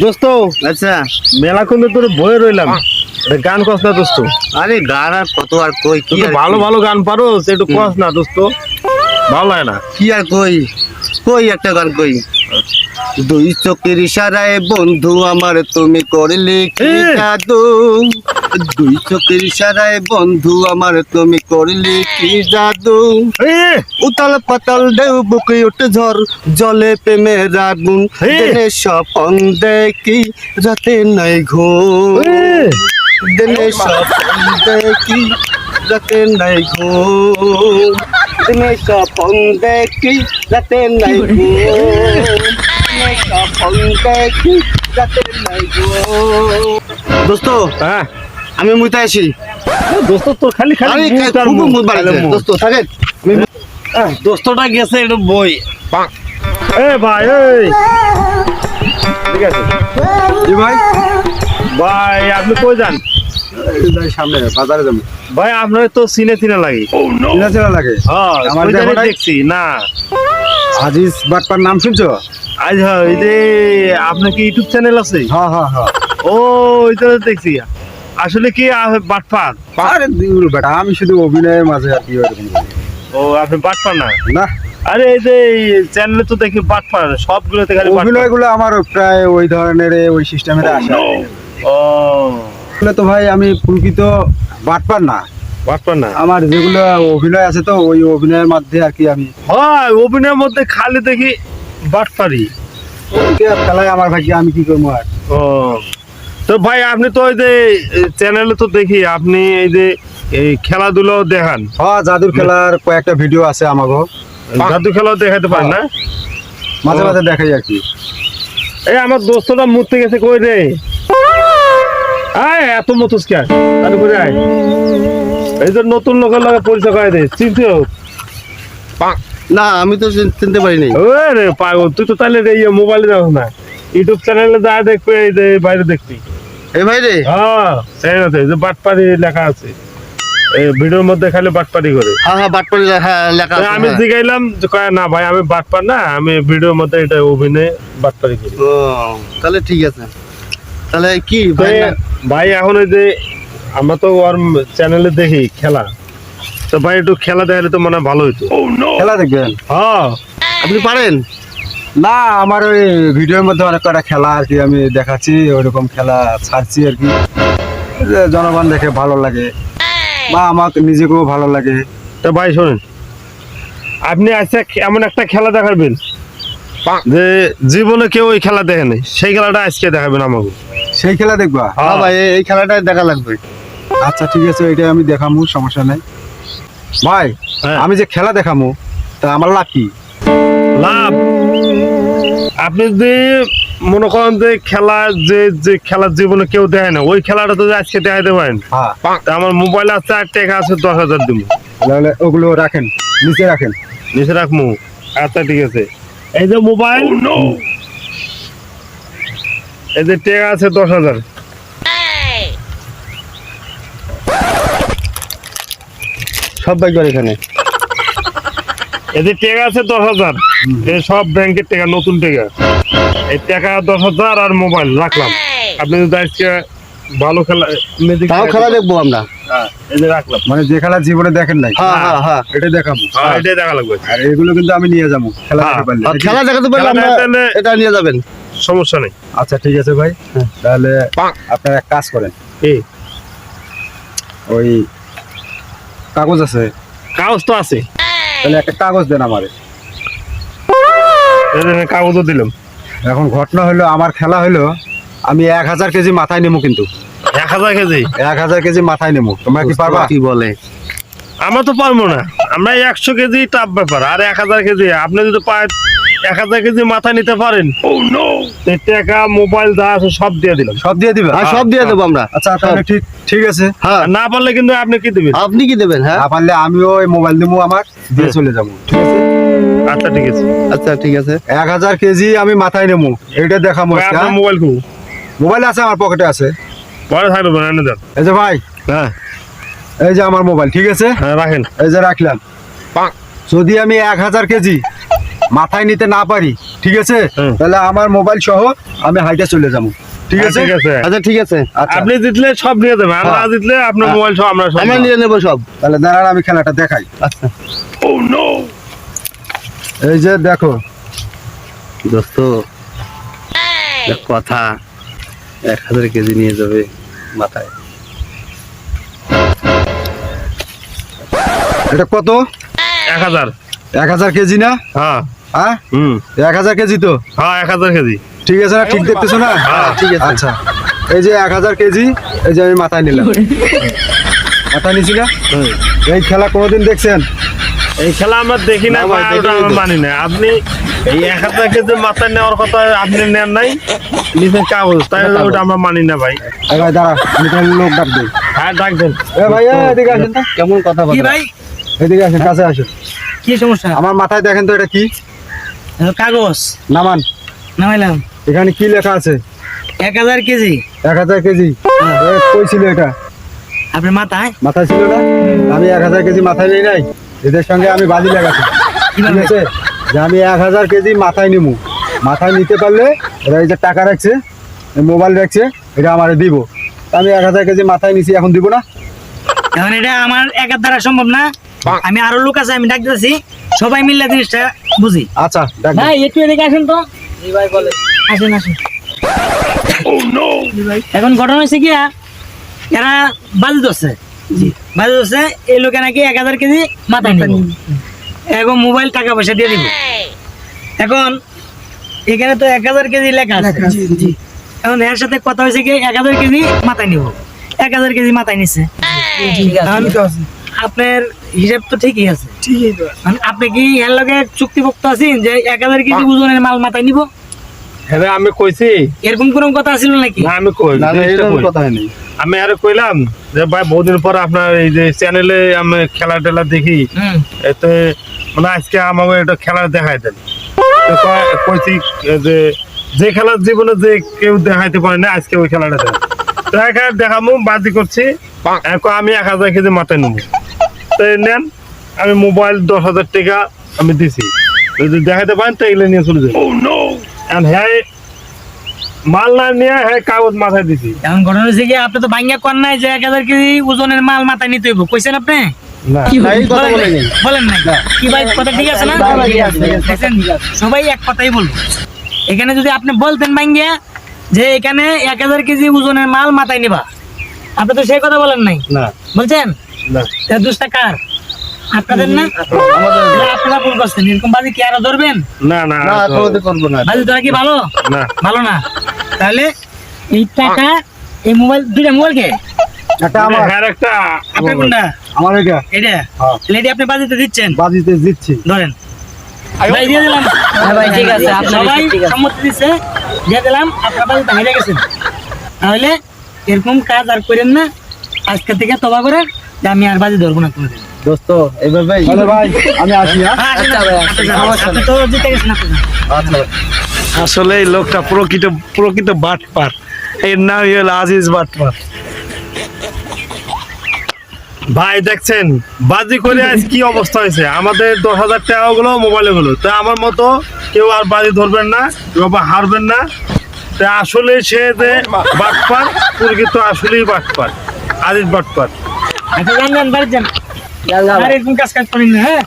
দোস্ত আচ্ছা। মেলা কিন্তু তোর বয়ে রইলাম। গান কস না দোস্ত। আরে গান আর কত আর কই কি ভালো ভালো গান পারো একটু কস না দোস্ত। ভালো লাগে না। কি আর কই? কই একটা গান কই? দুই চোখের ইশারায় বন্ধু আমার তুমি করলে কি জাদু? দুই চোখের ইশারায় বন্ধু আমার তুমি করলে কি জাদু? উতাল পাতাল ঢেউ বুকে উঠে ঝড় জলে প্রেমের আগুন। হে! দিনে স্বপন দেখি রাতে নাই ঘুম এ, দিনে স্বপন দেখি রাতে নাই ঘুম দিনে স্বপন দেখি রাতে নাই ঘুম দোস্ত হ্যাঁ। আমি মুইতে আছি। দোস্ত তোর খালি খালি। দোস্ত থাকেন। দোস্তটা গেছে একটু বই। এ ভাই এই। ঠিক আছে। ভাই। ভাই আপনি কই যান? সামনে বাজারে যাব। ভাই আপনার তো সিনে সিনে লাগে চিনা চেনা লাগে? হ্যাঁ আমার জায়গায় নাই? দেখছি না। আজিজ বাটপার নাম শুনছো? আজ হ্যাঁ এই যে আপনার কি ইউটিউব চ্যানেল আছে? হ্যাঁ হ্যাঁ হ্যাঁ। ও ওইটা দেখছি। আসলে কি বাটপার? আরে বেটা আমি শুধু অভিনয়ের মাঝে আর কি ওরকম করি। ও আপনি বাটপার না? না। আরে এই যে চ্যানেলে তো দেখি বাটপার সবগুলোতে খালি বাটপার। অভিনয় আমার প্রায় ওই ধরনের ওই সিস্টেমের আসা। ও। তো ভাই আমি প্রকৃত বাটপার না। আমার যেগুলো অভিনয় আছে তো ওই অভিনয়ের মধ্যে আর কি আমি হয় অভিনয়ের মধ্যে খালি দেখি বাটপারি। খেলায় আমার ভাগ্য আমি কি করব আর? ও তো ভাই আপনি তো ওই যে চ্যানেলে তো দেখি আপনি এই যে এই খেলাধুলো দেখান। হ্যাঁ জাদুর খেলার কয়েকটা ভিডিও আছে আমাকে জাদু খেলাও দেখাতে পারেন না? মাঝে মাঝে দেখাই আর কি। এই আমার দোস্তটা মরতে গেছে কই রে? আয় এত মতুস কে আরে করে আয়। এই যে নতুন লোকের লাগে পরিচয় করে দে চিনতে না আমি তো চিনতে পারিনি রে পাগল তুই তো তাহলে রে মোবাইলে দেখো না। ইউটিউব চ্যানেলে যা দেখবে এই যে বাইরে দেখবি। এই ভাই রে হ্যাঁ সেই না এই যে বাটপারি লেখা আছে। এই ভিডিওর মধ্যে খালি বাটপারি করে। হ্যাঁ হ্যাঁ বাটপাড়ি হ্যাঁ লেখা আছে, আমি হ্যাঁ। জিগাইলাম যে কয় না ভাই আমি বাটপার না আমি ভিডিওর মধ্যে এটা অভিনয় বাটপারি করি। ও তাহলে ঠিক আছে। তাহলে কি ভাই ভাই এখন ওই যে আমরা তো ওর চ্যানেলে দেখি খেলা। তো ভাই একটু খেলা দেখালে তো মনে হয় ভালো হইতো। খেলা দেখবেন? হ্যাঁ। আপনি পারেন? না আমার ওই ভিডিওর মধ্যে অনেক কটা খেলা আর কি আমি দেখাচ্ছি ওইরকম খেলা ছাড়ছি আর কি। যে জনগণ দেখে ভালো লাগে বা আমাকে নিজেকেও ভালো লাগে। তো ভাই শোনেন আপনি আজকে এমন একটা খেলা দেখাবেন যে জীবনে কেউ ওই খেলা দেখে নাই। সেই খেলাটা আজকে দেখাবেন আমাকে। সেই খেলা দেখবা? হ্যাঁ। ভাই এই- এই খেলাটা দেখা লাগবে। আচ্ছা ঠিক আছে এটা আমি দেখামু সমস্যা নাই। ভাই হ্যাঁ। আমি যে খেলা দেখামু তা আমার লাভ কি? লাভ? আপনি যদি মনে করেন যে খেলা যে যে খেলার জীবনে কেউ দেয় না ওই খেলাটা তো আজকে দেখাইতে পারেন। হ্যাঁ। তা আমার মোবাইল আছে আর টাকা আছে দশ হাজার দিব। তাহলে ওগুলো রাখেন নিচে রাখেন। নিচে রাখব আচ্ছা ঠিক আছে। এই যে মোবাইল এই যে টাকা আছে দশ হাজার। সব বাইকবার এখানে। এই যে টাকা আছে দশ হাজার এই সব ব্যাংকের টাকা নতুন টাকা। এই টাকা দশ হাজার আর মোবাইল রাখলাম। আপনি যদি আজকে ভালো খেলা তাও খেলা দেখব আমরা। হ্যাঁ, এই যে রাখলাম। মানে যে খেলা জীবনে দেখেন নাই? হ্যাঁ হ্যাঁ এটা দেখাবো। এটাই দেখা লাগবে। আর এগুলো কিন্তু আমি নিয়ে যাব খেলা। দেখতে পারলে। আর খেলা দেখাতে পারলে এটা নিয়ে যাবেন। সমস্যা নেই। আচ্ছা ঠিক আছে ভাই। তাহলে আপনারা এক কাজ করেন। এই ওই কাগজ আছে। কাগজ তো আছে। তাহলে একটা কাগজ দেন আমারে। কাগজও দিলাম। এখন ঘটনা হলো আমার খেলা হলো আমি এক হাজার কেজি মাথায় নেব কিন্তু। এক হাজার কেজি? এক হাজার কেজি মাথায় নেব। তোমরা কি পারবা? কি বলে। আমরা তো পারব না। আমরা একশো কেজি টাপ ব্যাপার আর এক হাজার কেজি। আপনি যদি পায় এক হাজার কেজি মাথা নিতে পারেন। এই টাকা মোবাইল যা আছে সব দিয়ে দিলাম। সব দিয়ে দিবে হ্যাঁ সব দিয়ে দেবো আমরা? আচ্ছা তাহলে ঠিক ঠিক আছে। হ্যাঁ। না পারলে কিন্তু আপনি কি দিবেন? আপনি কি দেবেন হ্যাঁ? না পারলে আমিও ওই মোবাইল দেবো আমার দিয়ে চলে যাব। ঠিক আছে? আচ্ছা ঠিক আছে। আচ্ছা ঠিক আছে। এক হাজার কেজি আমি মাথায় নেব। এইটা দেখাবো মোবাইল খুব মোবাইল আছে আমার পকেটে আছে। পরে থাকবে না দেন। এই যে ভাই হ্যাঁ। এই যে আমার মোবাইল ঠিক আছে? হ্যাঁ রাখেন। এই যে রাখলাম। যদি আমি এক হাজার কেজি মাথায় নিতে না পারি ঠিক আছে? তাহলে আমার মোবাইল সহ আমি হাইটে চলে যাব ঠিক হ্যাঁ, আছে? ঠিক আছে। আচ্ছা ঠিক আছে। আচ্ছা। আপনি জিতলে সব নিয়ে যাবেন আর না হ্যাঁ। জিতলে আপনার হ্যাঁ। মোবাইল সব আমরা সব আমরা নিয়ে নেব সব। তাহলে দাঁড়ান আমি খেলাটা দেখাই। আচ্ছা। এই যে দেখো। দোস্ত কথা এক হাজার কেজি নিয়ে যাবে মাথায়। এটা কত? এক হাজার। এক হাজার কেজি না? হ্যাঁ। হ্যাঁ? হুম। এক হাজার কেজি তো? হ্যাঁ এক হাজার কেজি। ঠিক আছে না? ঠিক দেখতেছো না? হ্যাঁ, ঠিক আছে। আচ্ছা। এই যে এক হাজার কেজি এই যে আমি মাথায় নিলাম। মাথায় নিছি না? এই খেলা কোনোদিন দেখছেন? এই খেলা আমরা দেখি না মানি না। আপনি এই এক হাজার কেজি মাথায় নেওয়ার কথা আপনি নেন নাই নিচের কাগজ তাই ওটা আমরা মানি না ভাই। দাঁড়া আমি লোক ডাক দিই। হ্যাঁ ডাক দেন। এ ভাই এদিকে আসেন কেমন কথা বলে? ভাই? এদিকে আসেন কাছে আসেন। কি সমস্যা? আমার মাথায় দেখেন তো এটা কি? কাগজ। নামান। নামাইলাম। এখানে কি লেখা আছে? এক হাজার কেজি। এক হাজার কেজি। এ, কই ছিল এটা? আপনার মাথায়? মাথায় ছিল না? আমি এক হাজার কেজি মাথায় নিই নাই। এদের সঙ্গে আমি বাজি লাগাচ্ছি। ঠিক আছে? যে আমি এক হাজার কেজি মাথায় নিবো মাথায় নিতে পারলে এরা এই যে টাকা রাখছে মোবাইল রাখছে এটা আমার দিব। আমি এক হাজার কেজি মাথায় নিছি এখন দিব না। এখন এটা আমার একার দ্বারা সম্ভব না। আমি আরও লোক আছে আমি ডাক দিতেছি সবাই মিলে জিনিসটা বুঝি। আচ্ছা ভাই একটু এদিকে আসেন তো। আসেন আসেন। এখন ঘটনা হয়েছে কি এরা বাজি ধরছে। বাজি ধরছে এই লোকে নাকি এক হাজার কেজি মাথায় নিব। এখন মোবাইল টাকা পয়সা দিয়ে দিব। এখন এখানে তো এক হাজার কেজি লেখা আছে। এখন এর সাথে কথা হয়েছে কি এক হাজার কেজি মাথায় নিব। এক হাজার কেজি মাথায় নিচ্ছে আপনার হিসাব তো ঠিকই আছে। মানে আপনি কি এর লগে চুক্তিভুক্ত আছেন যে এক হাজার কেজি ওজনের মাল মাথায় নিব? হ্যাঁ আমি কইছি। এরকম কোন কথা ছিল নাকি? না আমি কই না এরকম কথা হয়নি আমি আরে কইলাম যে ভাই বহুদিন পর আপনার এই যে চ্যানেলে আমি খেলা টেলা দেখি এতে মানে আজকে আমাকে এটা খেলা দেখাই দেন। কয়- কইছি যে যে খেলার জীবনে যে কেউ দেখাইতে পারে না আজকে ওই খেলাটা দেখ দেখামু বাদি করছি। আমি এক হাজার কেজি মাথায় নেব। তো নেন আমি মোবাইল দশ হাজার টাকা আমি দিছি। যদি দেখাইতে পারেন তো এগুলো নিয়ে চলে যাবে হ্যাঁ মাল না নিয়ে হ্যাঁ কাগজ মাথায় দিছি। এখন ঘটনা হয়েছে কি আপনি তো ভাঙ্গা কর নাই যে এক হাজার কেজি ওজনের মাল মাথায় নিতে হইব। কইছেন আপনি? না। না, এই কথা বলেন বলে নাই? নেই বলেন নাই। কি ভাই কথা ঠিক আছে না? সবাই এক কথাই বলব এখানে যদি আপনি বলতেন ভাঙ্গিয়া যে এখানে এক হাজার কেজি ওজনের মাল মাথায় নিবা। আপনি তো সেই কথা বলেন নাই। বলছেন? দুষ্টা কার? আপনাদের না? আপনারা ভুল করছেন। এরকম বাজি কি আরও ধরবেন? না না না করব না। বাজি ধরা কি ভালো? না। ভালো না। তাহলে এই টাকা এই মোবাইল দুইটা মোবাইল কে? একটা আমার। একটা। আপনার কোনটা? আমার এটা। এটা। আপনি বাজিতে দিচ্ছেন? বাজিতে জিতছি ধরেন। ভাই দিয়ে দিলাম। ভাই, ঠিক আছে, আপনার সবাই সম্মতি দিচ্ছে দিয়ে দিলাম আপনার গেছেন। তাহলে এরকম কাজ আর করেন না। আজকে থেকে তবা করে আমি আর বাজি ধরবো না কোনোদিন দোস্ত এইভাবেই তাহলে ভাই আমি আসি হ্যাঁ হ্যাঁ, আচ্ছা ভাই। আচ্ছা আসলে এই লোকটা প্রকৃত প্রকৃত বাটপার এর নাম হলো আজিজ বাটপার ভাই দেখছেন বাজি করে আজ কি অবস্থা হয়েছে আমাদের দশ হাজার টাকা গুলো মোবাইলে গুলো তো আমার মতো কেউ আর বাজি ধরবেন না কেউ আবার হারবেন না তা আসলে সে যে বাটপার প্রকৃত আসলেই বাটপার আজিজ বাটপার আচ্ছা যান যান বাড়ি যান। আর এরকম কাজ কাজ করেন না হ্যাঁ।